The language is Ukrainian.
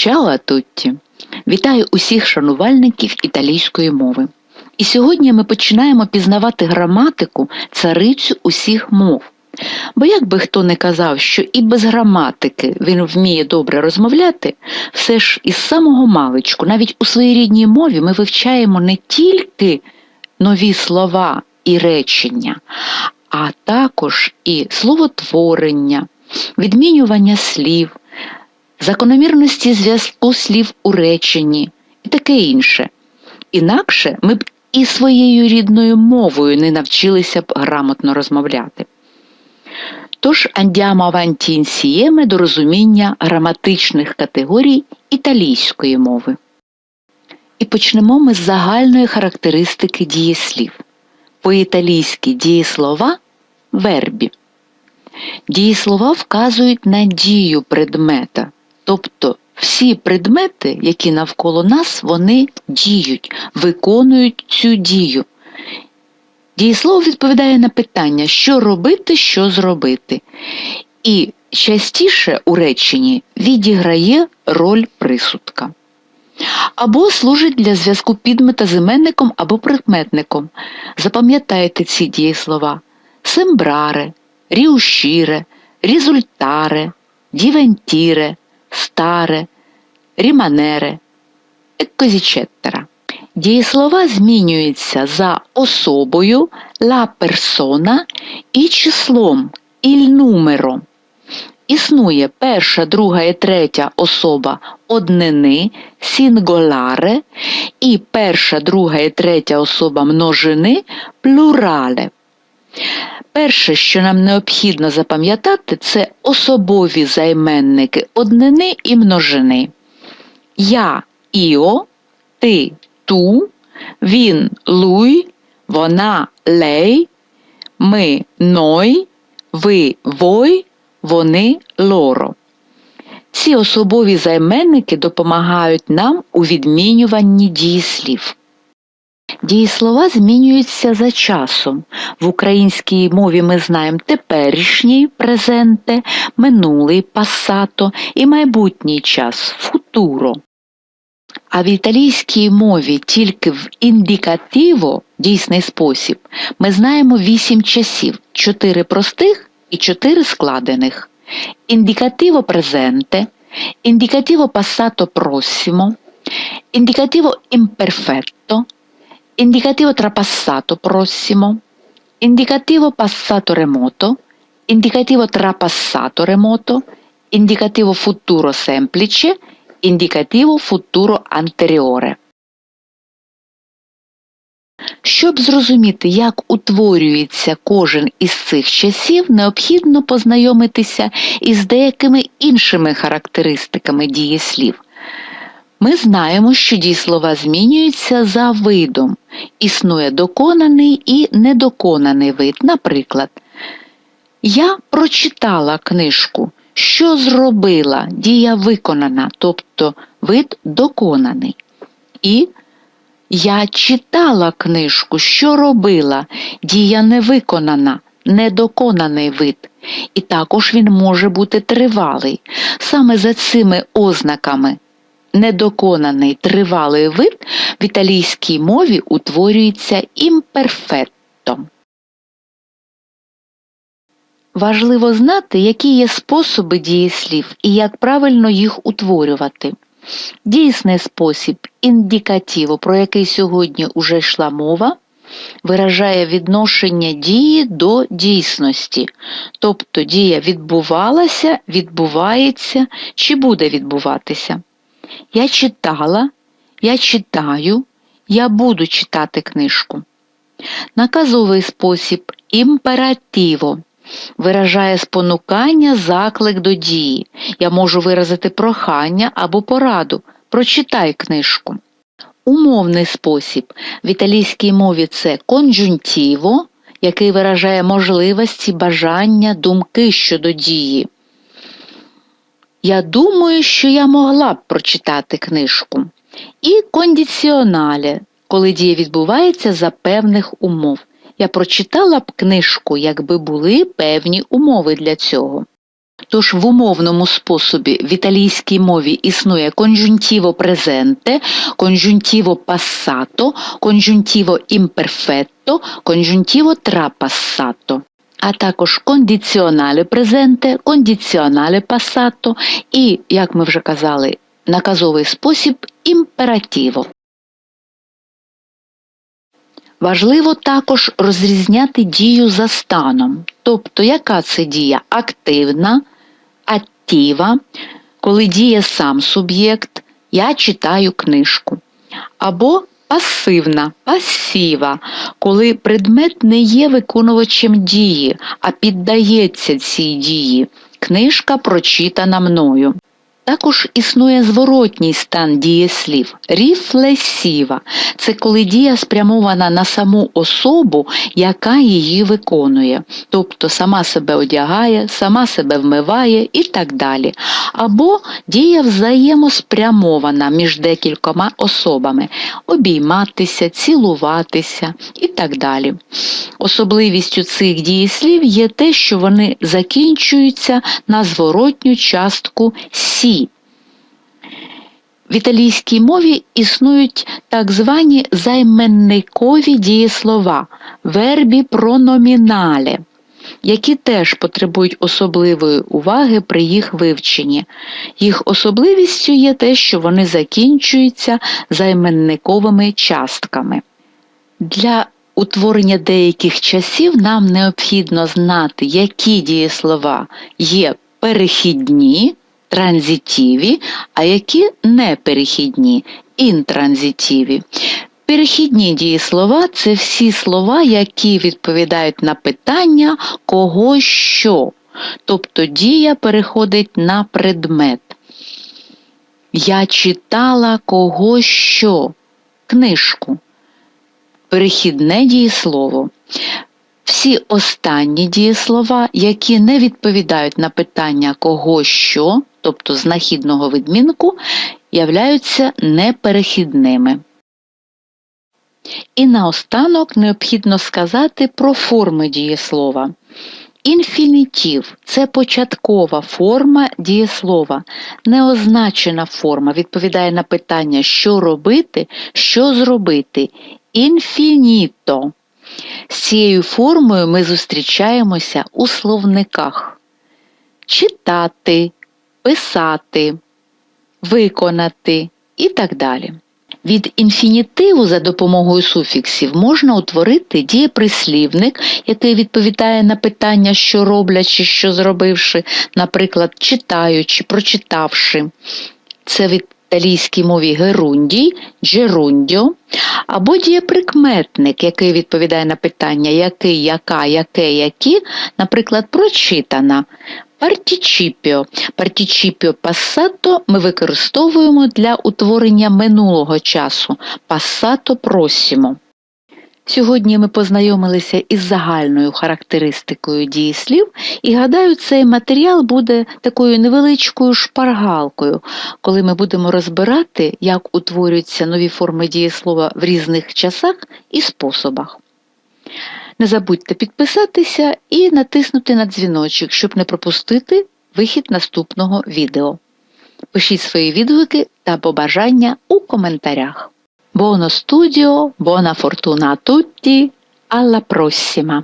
Чао атутті! Вітаю усіх шанувальників італійської мови. І сьогодні ми починаємо пізнавати граматику царицю усіх мов. Бо як би хто не казав, що і без граматики він вміє добре розмовляти, все ж із самого маличку, навіть у своїй рідній мові, ми вивчаємо не тільки нові слова і речення, а також і словотворення, відмінювання слів, закономірності зв'язку слів у реченні і таке інше. Інакше ми б і своєю рідною мовою не навчилися б грамотно розмовляти. Тож andiamo avanti insieme до розуміння граматичних категорій італійської мови. І почнемо ми з загальної характеристики дієслів. По-італійськи дієслова вербі. Дієслова вказують на дію предмета, тобто всі предмети, які навколо нас, вони діють, виконують цю дію. Дієслово відповідає на питання, що робити, що зробити. І частіше у реченні відіграє роль присудка. Або служить для зв'язку підмета з іменником або прикметником. Запам'ятайте ці дієслова: сембраре, ріушіре, різультаре, дівентіре, старе, ріманере, еккозічеттера. Дієслова змінюються за особою la persona і числом il numero. Існує перша, друга і третя особа однини сінголаре і перша, друга і третя особа множини плурале. Перше, що нам необхідно запам'ятати, це особові займенники однини і множини. Я іо, ти ту, він луй, вона лей, ми ной, ви вой, вони лоро. Ці особові займенники допомагають нам у відмінюванні дієслів. Дієслова змінюються за часом. В українській мові ми знаємо теперішній презенте, минулий пасато і майбутній час футуро. А в італійській мові тільки в індикативо дійсний спосіб ми знаємо вісім часів, чотири простих і чотири складених. Індикативо презенте, індикативо passato prossimo, індикативо imperfetto, indicativo trapassato prossimo, indicativo passato remoto, indicativo trapassato remoto, indicativo futuro semplice, indicativo futuro anteriore. Щоб зрозуміти, як утворюється кожен із цих часів, необхідно познайомитися із деякими іншими характеристиками дієслів. Ми знаємо, що дієслова змінюються за видом. Існує доконаний і недоконаний вид. Наприклад, я прочитала книжку, що зробила дія виконана, тобто вид доконаний. І я читала книжку, що робила, дія невиконана, недоконаний вид. І також він може бути тривалий. Саме за цими ознаками недоконаний тривалий вид в італійській мові утворюється імперфетто. Важливо знати, які є способи дієслів і як правильно їх утворювати. Дійсний спосіб індикативу, про який сьогодні уже йшла мова, виражає відношення дії до дійсності, тобто дія відбувалася, відбувається чи буде відбуватися. Я читала, я читаю, я буду читати книжку. Наказовий спосіб імперативо виражає спонукання, заклик до дії. Я можу виразити прохання або пораду. Прочитай книжку. Умовний спосіб в італійській мові це конджунтіво, який виражає можливості, бажання, думки щодо дії. Я думаю, що я могла б прочитати книжку. І кондиціонале, коли дія відбувається за певних умов. Я прочитала б книжку, якби були певні умови для цього. Тож в умовному способі в італійській мові існує конжунтіво презенте, конжунтіво пассато, конжунтіво імперфетто, конжунтіво трапассато, а також кондиціонале презенте, кондиціонале пассато і, як ми вже казали, наказовий спосіб імператіво. Важливо також розрізняти дію за станом, тобто яка це дія активна, аттіва, коли діє сам суб'єкт, я читаю книжку, або пасивна, пасіва, коли предмет не є виконувачем дії, а піддається цій дії. Книжка прочитана мною. Також існує зворотній стан дієслів ріфлесіва. Це коли дія спрямована на саму особу, яка її виконує, тобто сама себе одягає, сама себе вмиває і так далі. Або дія взаємоспрямована між декількома особами обійматися, цілуватися і так далі. Особливістю цих дієслів є те, що вони закінчуються на зворотню частку сі. В італійській мові існують так звані займенникові дієслова вербі прономінале, які теж потребують особливої уваги при їх вивченні. Їх особливістю є те, що вони закінчуються займенниковими частками. Для утворення деяких часів нам необхідно знати, які дієслова є перехідні транзитиві, а які неперехідні інтранзитиві. Перехідні дієслова це всі слова, які відповідають на питання кого що. Тобто дія переходить на предмет. Я читала кого що, книжку. Перехідне дієслово. Всі останні дієслова, які не відповідають на питання кого що, тобто знахідного відмінку, являються неперехідними. І наостанок необхідно сказати про форми дієслова. Інфінітів це початкова форма дієслова, неозначена форма відповідає на питання, що робити, що зробити. Інфініто. З цією формою ми зустрічаємося у словниках читати, писати, виконати і так далі. Від інфінітиву за допомогою суфіксів можна утворити дієприслівник, який відповідає на питання, що роблячи, що зробивши, наприклад, читаючи, прочитавши. Це в італійській мові герундій, джерундіо, або дієприкметник, який відповідає на питання який, яка, яке, які, наприклад, прочитана. Партічіпіо. Партічіпіо пасато ми використовуємо для утворення минулого часу. Пасато просімо. Сьогодні ми познайомилися із загальною характеристикою дієслів, і гадаю, цей матеріал буде такою невеличкою шпаргалкою, коли ми будемо розбирати, як утворюються нові форми дієслова в різних часах і способах. Не забудьте підписатися і натиснути на дзвіночок, щоб не пропустити вихід наступного відео. Пишіть свої відгуки та побажання у коментарях. Buono studio, buona fortuna a tutti, alla prossima!